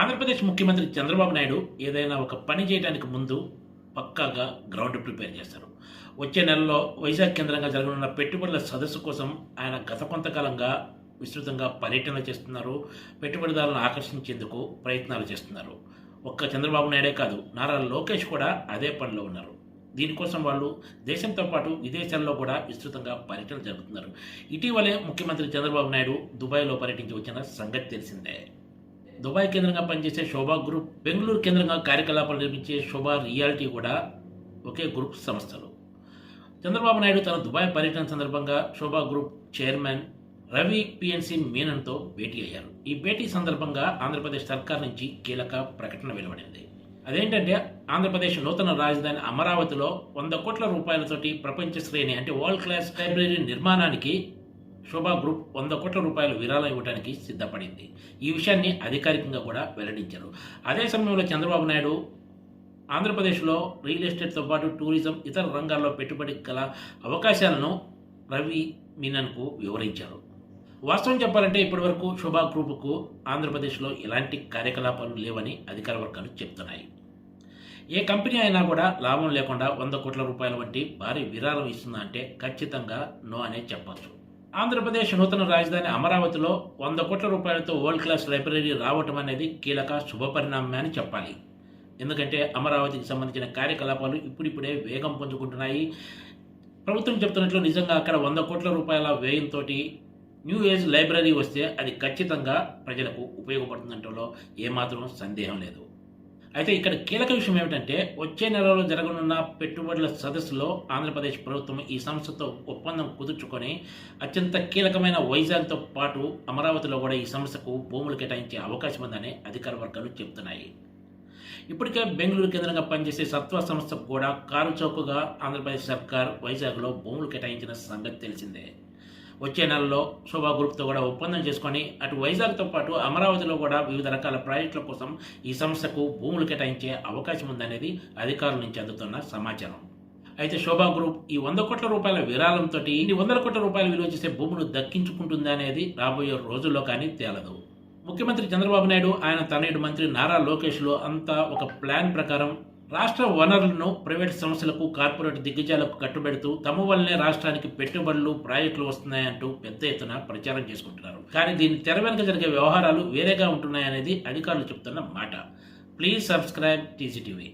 ఆంధ్రప్రదేశ్ ముఖ్యమంత్రి చంద్రబాబు నాయుడు ఏదైనా ఒక పని చేయడానికి ముందు పక్కాగా గ్రౌండ్ ప్రిపేర్ చేస్తారు. వచ్చే నెలలో వైజాగ్ కేంద్రంగా జరగనున్న పెట్టుబడుల సదస్సు కోసం ఆయన గత కొంతకాలంగా విస్తృతంగా పర్యటన చేస్తున్నారు. పెట్టుబడిదారులను ఆకర్షించేందుకు ప్రయత్నాలు చేస్తున్నారు. ఒక్క చంద్రబాబు నాయుడే కాదు నారా లోకేష్ కూడా అదే పనిలో ఉన్నారు. దీనికోసం వాళ్ళు దేశంతో పాటు విదేశాల్లో కూడా విస్తృతంగా పర్యటన జరుపుతున్నారు. ఇటీవలే ముఖ్యమంత్రి చంద్రబాబు నాయుడు దుబాయ్లో పర్యటించి వచ్చిన సంగతి తెలిసిందే. దుబాయ్ కేంద్రంగా పనిచేసే శోభా గ్రూప్ బెంగళూరు కేంద్రంగా కార్యకలాపాలు నిర్మించే శోభా రియాలిటీ కూడా ఒకే గ్రూప్ సంస్థలు. చంద్రబాబు నాయుడు తన దుబాయ్ పర్యటన సందర్భంగా Sobha group chairman Ravi PNC మీనన్తో భేటీ అయ్యారు. ఈ భేటీ సందర్భంగా ఆంధ్రప్రదేశ్ సర్కార్ నుంచి కీలక ప్రకటన వెలువడింది. అదేంటంటే ఆంధ్రప్రదేశ్ నూతన రాజధాని అమరావతిలో వంద కోట్ల రూపాయలతోటి ప్రపంచ శ్రేణి అంటే వరల్డ్ క్లాస్ లైబ్రరీ నిర్మాణానికి శోభా గ్రూప్ వంద కోట్ల రూపాయలు విరాళం ఇవ్వడానికి సిద్ధపడింది. ఈ విషయాన్ని అధికారికంగా కూడా వెల్లడించారు. అదే సమయంలో చంద్రబాబు నాయుడు ఆంధ్రప్రదేశ్లో రియల్ ఎస్టేట్తో పాటు టూరిజం ఇతర రంగాల్లో పెట్టుబడి గల అవకాశాలను రవి మీనన్కు వివరించారు. వాస్తవం చెప్పాలంటే ఇప్పటివరకు శోభా గ్రూపుకు ఆంధ్రప్రదేశ్లో ఎలాంటి కార్యకలాపాలు లేవని అధికార వర్గాలు చెప్తున్నాయి. ఏ కంపెనీ అయినా కూడా లాభం లేకుండా వంద కోట్ల రూపాయల వంటి భారీ విరాళం ఇస్తుందా అంటే ఖచ్చితంగా నో అనే చెప్పచ్చు. ఆంధ్రప్రదేశ్ నూతన రాజధాని అమరావతిలో వంద కోట్ల రూపాయలతో వరల్డ్ క్లాస్ లైబ్రరీ రావటం అనేది కీలక శుభపరిణామమే అని చెప్పాలి. ఎందుకంటే అమరావతికి సంబంధించిన కార్యకలాపాలు ఇప్పుడిప్పుడే వేగం పుంజుకుంటున్నాయి. ప్రభుత్వం చెప్తున్నట్లు నిజంగా అక్కడ వంద కోట్ల రూపాయల వ్యయంతో న్యూ ఏజ్ లైబ్రరీ వస్తే అది ఖచ్చితంగా ప్రజలకు ఉపయోగపడుతుందంటలో ఏమాత్రం సందేహం లేదు. అయితే ఇక్కడ కీలక విషయం ఏమిటంటే వచ్చే నెలలో జరగనున్న పెట్టుబడుల సదస్సులో ఆంధ్రప్రదేశ్ ప్రభుత్వం ఈ సంస్థతో ఒప్పందం కుదుర్చుకొని అత్యంత కీలకమైన వైజాగ్తో పాటు అమరావతిలో కూడా ఈ సంస్థకు భూములు కేటాయించే అవకాశం ఉందని అధికార వర్గాలు చెబుతున్నాయి. ఇప్పటికే బెంగళూరు కేంద్రంగా పనిచేసే సత్వ సంస్థకు కూడా కారు చౌకగా ఆంధ్రప్రదేశ్ సర్కార్ వైజాగ్లో భూములు కేటాయించిన సంగతి తెలిసిందే. వచ్చే నెలలో శోభా గ్రూప్తో కూడా ఒప్పందం చేసుకొని అటు వైజాగ్తో పాటు అమరావతిలో కూడా వివిధ రకాల ప్రాజెక్టుల కోసం ఈ సంస్థకు భూములు కేటాయించే అవకాశం ఉందనేది అధికారుల నుంచి అందుతున్న సమాచారం. అయితే శోభా గ్రూప్ ఈ వంద కోట్ల రూపాయల విరాళంతో ఇన్ని వందల కోట్ల రూపాయల విలువ చేసే భూములు దక్కించుకుంటుందనేది రాబోయే రోజుల్లో కానీ తేలదు. ముఖ్యమంత్రి చంద్రబాబు నాయుడు ఆయన తనయుడు మంత్రి నారా లోకేష్లో అంతా ఒక ప్లాన్ ప్రకారం రాష్ట్ర వనరులను ప్రైవేట్ సంస్థలకు కార్పొరేట్ దిగ్గజాలకు కట్టుబెడుతూ తమ వల్లనే రాష్ట్రానికి పెట్టుబడులు ప్రాజెక్టులు వస్తున్నాయంటూ పెద్ద ఎత్తున ప్రచారం చేసుకుంటున్నారు. కానీ దీని తెర వెనుక జరిగే వ్యవహారాలు వేరేగా ఉంటున్నాయనేది అధికారులు చెబుతున్న మాట. Please subscribe TGTV